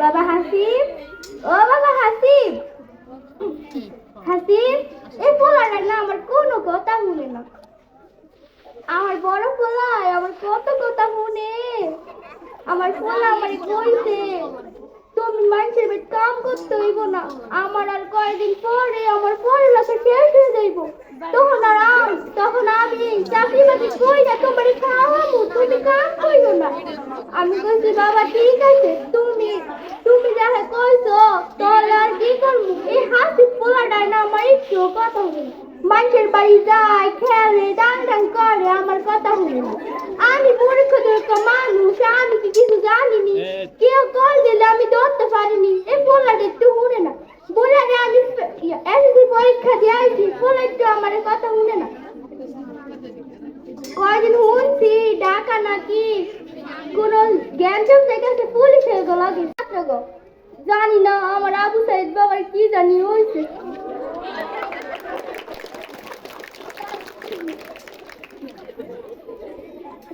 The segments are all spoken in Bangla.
বাবা হাসিব? ও বাবা হাসিব? হাসিব? এই পোলাটা না আমার কোনো কথা শুনে না। আমার বড় পোলায় আমার কত কথা শুনে। আমার পোলা আমার কইছে, তুমি মানুষের বেড কাম করতে হইব না। আমার আর কয়েকদিন পরে আমার পড়ালেখা শেষ হয়ে যাইব। তখন আর আম, তখন আমি চাকরি বাকরি কই না তোমার খাওয়াবো। তুমি কাম কইও না। আমি কইছি, বাবা, ঠিক আছে। তুমি তুমি কইছো তাহলে আর কি করব এই হাসি পোলাটাই না আমার একটু কথা হইল মানুষের বাড়ি যায় খেলে ডাং ডাং করে আমার কথা হইল আমি মূর্খ দুর্খ মানুষ আমি কি কিছু জানিনি? কেউ কল দিলে আমি ধরতে পারিনি। এই পোলাটা একটু শুনে না। বলে রে আমি এসএসসি পরীক্ষা দিয়ে আইছি পোলা একটু আমার কথা শুনে না। কয়দিন শুনছি ডাকা নাকি কোন জ্ঞান চোখ দেখেছে পুলিশ হয়ে গেল আগে জানি না আমার আবু সাইদ বাবার কি জানি হয়েছে।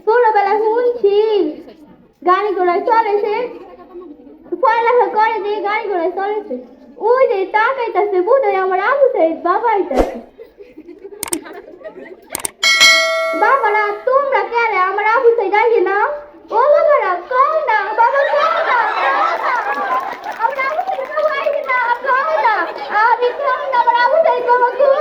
ছোটবেলা শুনছি, গাড়ি ঘোড়ায় চলেছে। পড়ালেখা করে দিয়ে গাড়ি ঘোড়ায় চলেছে। ওই যে তাকাইতেছে বোধ হয় আমার আবু সাইদ বাবা আইতাছে বাবারা, তোমরা কেন আমার আবু সাইড আইয়ে না? ও বাবা রাম কও না? বাবা কও না? আমরা আমি তো না কও না। আমি কও না? আমরা আমি তো